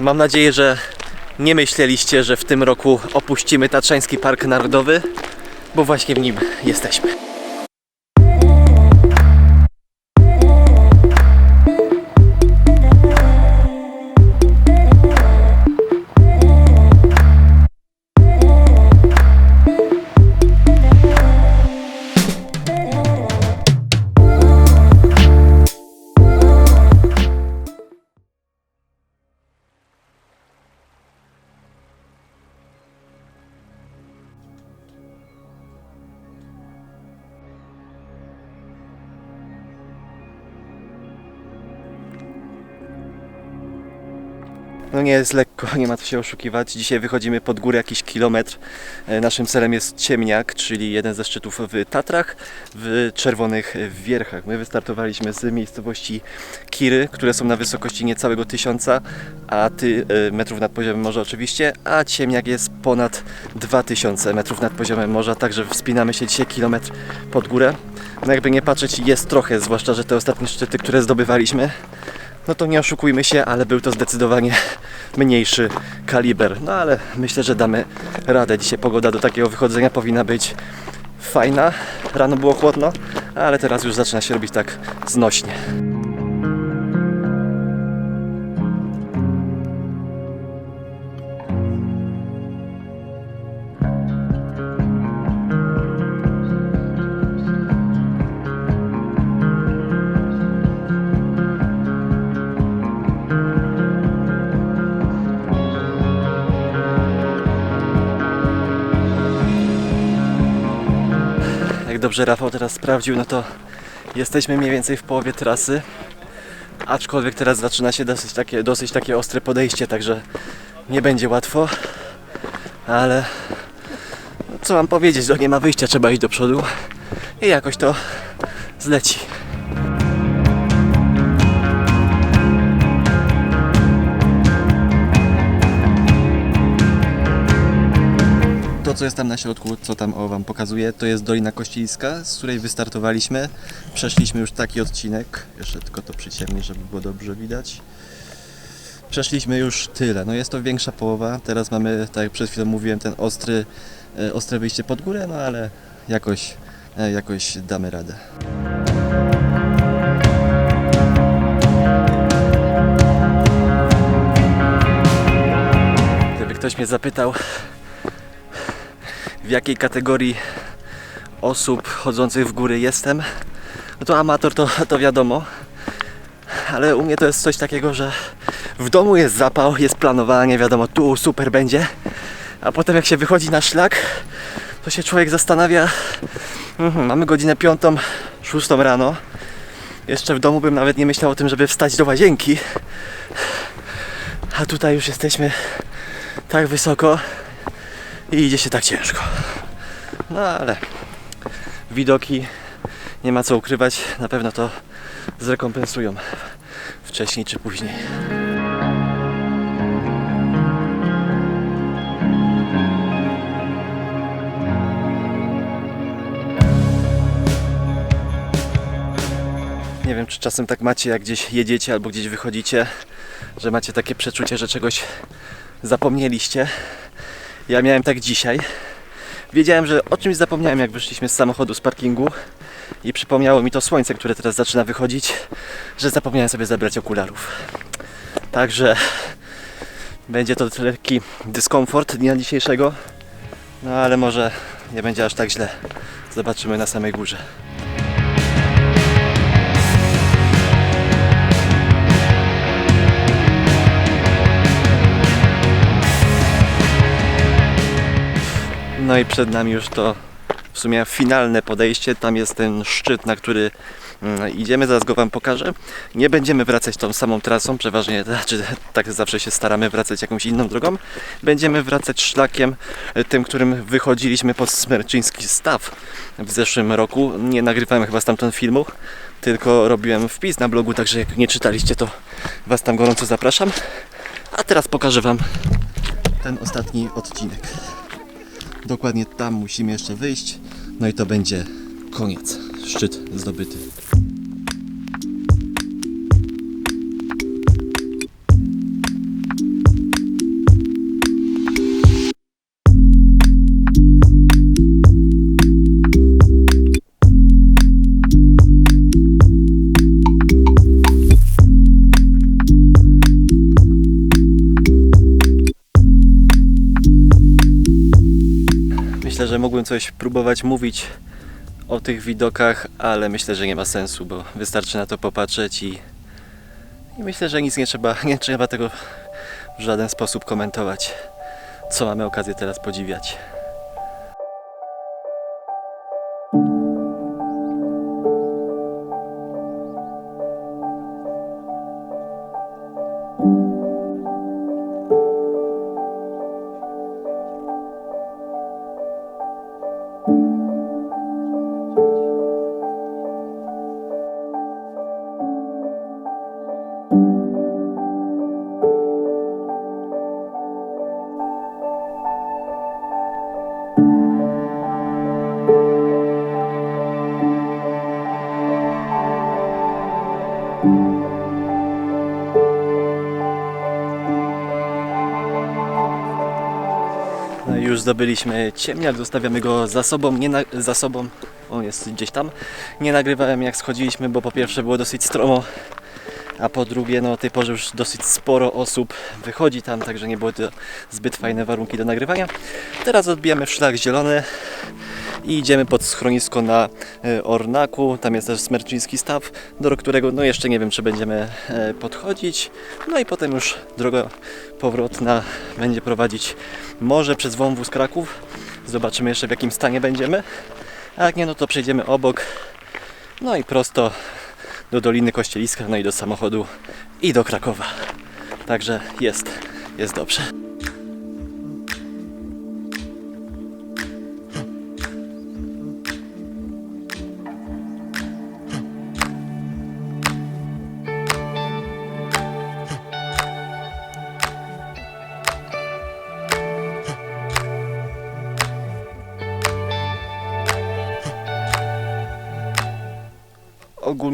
Mam nadzieję, że nie myśleliście, że w tym roku opuścimy Tatrzański Park Narodowy, bo właśnie w nim jesteśmy. No nie jest lekko, nie ma co się oszukiwać. Dzisiaj wychodzimy pod górę jakiś kilometr. E, Naszym celem jest Ciemniak, czyli jeden ze szczytów w Tatrach, w Czerwonych Wierchach. My wystartowaliśmy z miejscowości Kiry, które są na wysokości niecałego tysiąca a ty, e, metrów nad poziomem morza oczywiście, a Ciemniak jest ponad 2000 metrów nad poziomem morza, także wspinamy się dzisiaj kilometr pod górę. No jakby nie patrzeć, jest trochę, zwłaszcza, że te ostatnie szczyty, które zdobywaliśmy, no to nie oszukujmy się, ale był to zdecydowanie mniejszy kaliber. No ale myślę, że damy radę. Dzisiaj pogoda do takiego wychodzenia powinna być fajna. Rano było chłodno, ale teraz już zaczyna się robić tak znośnie. Dobrze Rafał teraz sprawdził, no to jesteśmy mniej więcej w połowie trasy. Aczkolwiek teraz zaczyna się dosyć takie, dosyć takie ostre podejście, także nie będzie łatwo. Ale co mam powiedzieć, no nie ma wyjścia, trzeba iść do przodu i jakoś to zleci. Co jest tam na środku, co tam o Wam pokazuję, to jest Dolina Kościeliska, z której wystartowaliśmy. Przeszliśmy już taki odcinek. Jeszcze tylko to przyciemnię, żeby było dobrze widać. Przeszliśmy już tyle. No jest to większa połowa. Teraz mamy, tak jak przed chwilą mówiłem, ten ostry, e, ostre wyjście pod górę, no ale jakoś, e, jakoś damy radę. Ktoś mnie zapytał, w jakiej kategorii osób chodzących w góry jestem, no to amator to, to wiadomo, ale u mnie to jest coś takiego, że w domu jest zapał, jest planowanie, wiadomo, tu super będzie, a potem jak się wychodzi na szlak, to się człowiek zastanawia, mhm, mamy godzinę piątą, szóstą rano, jeszcze w domu bym nawet nie myślał o tym, żeby wstać do łazienki, a tutaj już jesteśmy tak wysoko i idzie się tak ciężko. No ale widoki nie ma co ukrywać, na pewno to zrekompensują wcześniej czy później. Nie wiem, czy czasem tak macie, jak gdzieś jedziecie albo gdzieś wychodzicie, że macie takie przeczucie, że czegoś zapomnieliście. Ja miałem tak dzisiaj. Wiedziałem, że o czymś zapomniałem, jak wyszliśmy z samochodu z parkingu i przypomniało mi to słońce, które teraz zaczyna wychodzić, że zapomniałem sobie zabrać okularów. Także będzie to lekki dyskomfort dnia dzisiejszego, no ale może nie będzie aż tak źle. Zobaczymy na samej górze. No i przed nami już to w sumie finalne podejście. Tam jest ten szczyt, na który mm, idziemy. Zaraz go Wam pokażę. Nie będziemy wracać tą samą trasą, przeważnie znaczy, tak zawsze się staramy wracać jakąś inną drogą. Będziemy wracać szlakiem e, tym, którym wychodziliśmy pod Smerczyński Staw w zeszłym roku. Nie nagrywałem chyba stamtąd filmu, tylko robiłem wpis na blogu, także jak nie czytaliście, to Was tam gorąco zapraszam. A teraz pokażę Wam ten ostatni odcinek. Dokładnie tam musimy jeszcze wyjść. No i to będzie koniec. Szczyt zdobyty. Myślę, że mógłbym coś próbować mówić o tych widokach, ale myślę, że nie ma sensu, bo wystarczy na to popatrzeć i, i myślę, że nic nie trzeba, nie trzeba tego w żaden sposób komentować, co mamy okazję teraz podziwiać. Zdobyliśmy ciemniak, zostawiamy go za sobą, nie na, za sobą, on jest gdzieś tam. Nie nagrywałem jak schodziliśmy, bo po pierwsze było dosyć stromo, a po drugie no tej porze już dosyć sporo osób wychodzi tam, także nie były to zbyt fajne warunki do nagrywania. Teraz odbijamy w szlak zielony i idziemy pod schronisko na e, Ornaku. Tam jest też smerczyński staw, do którego no jeszcze nie wiem, czy będziemy e, podchodzić. No i potem już droga powrotna będzie prowadzić może przez wąwóz Kraków. Zobaczymy jeszcze w jakim stanie będziemy. A jak nie, no to przejdziemy obok. No i prosto do Doliny Kościeliska, no i do samochodu i do Krakowa. Także jest, jest dobrze.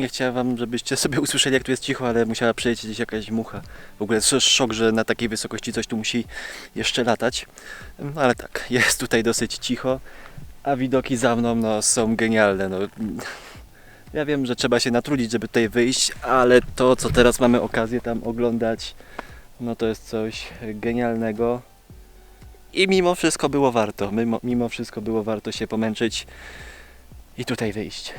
Ogólnie chciałem wam, żebyście sobie usłyszeli jak tu jest cicho, ale musiała gdzieś jakaś mucha. W ogóle sz- szok, że na takiej wysokości coś tu musi jeszcze latać. No ale tak, jest tutaj dosyć cicho, a widoki za mną no, są genialne. No. Ja wiem, że trzeba się natrudzić, żeby tutaj wyjść, ale to co teraz mamy okazję tam oglądać, no to jest coś genialnego. I mimo wszystko było warto, mimo, mimo wszystko było warto się pomęczyć i tutaj wyjść.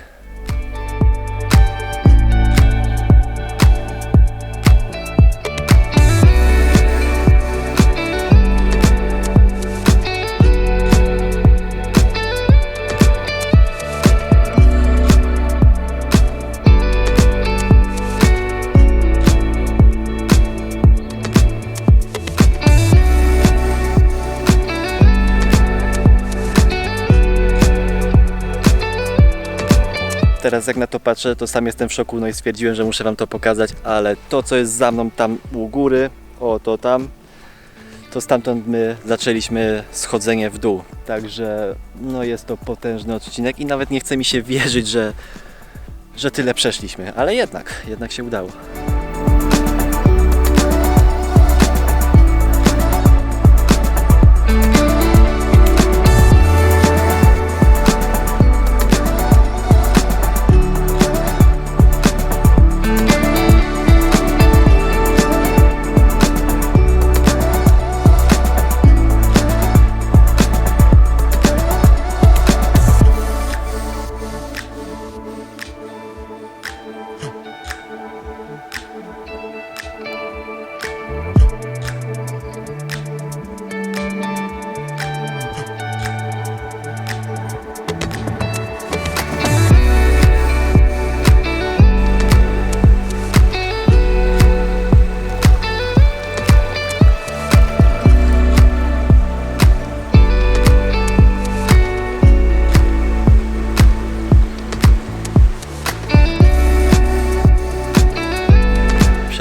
Teraz jak na to patrzę, to sam jestem w szoku, no i stwierdziłem, że muszę Wam to pokazać, ale to co jest za mną tam u góry, o to tam, to stamtąd my zaczęliśmy schodzenie w dół. Także no jest to potężny odcinek i nawet nie chce mi się wierzyć, że, że tyle przeszliśmy, ale jednak, jednak się udało.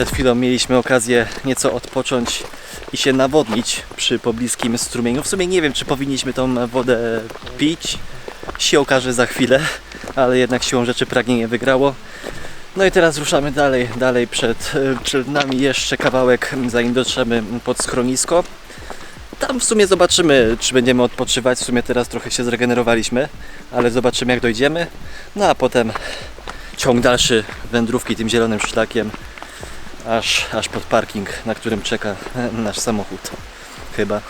Przed chwilą mieliśmy okazję nieco odpocząć i się nawodnić przy pobliskim strumieniu. W sumie nie wiem, czy powinniśmy tą wodę pić. Się okaże za chwilę, ale jednak siłą rzeczy pragnienie wygrało. No i teraz ruszamy dalej, dalej przed, przed nami jeszcze kawałek, zanim dotrzemy pod schronisko. Tam w sumie zobaczymy, czy będziemy odpoczywać. W sumie teraz trochę się zregenerowaliśmy, ale zobaczymy jak dojdziemy. No a potem ciąg dalszy wędrówki tym zielonym szlakiem aż, aż pod parking, na którym czeka nasz samochód. Chyba.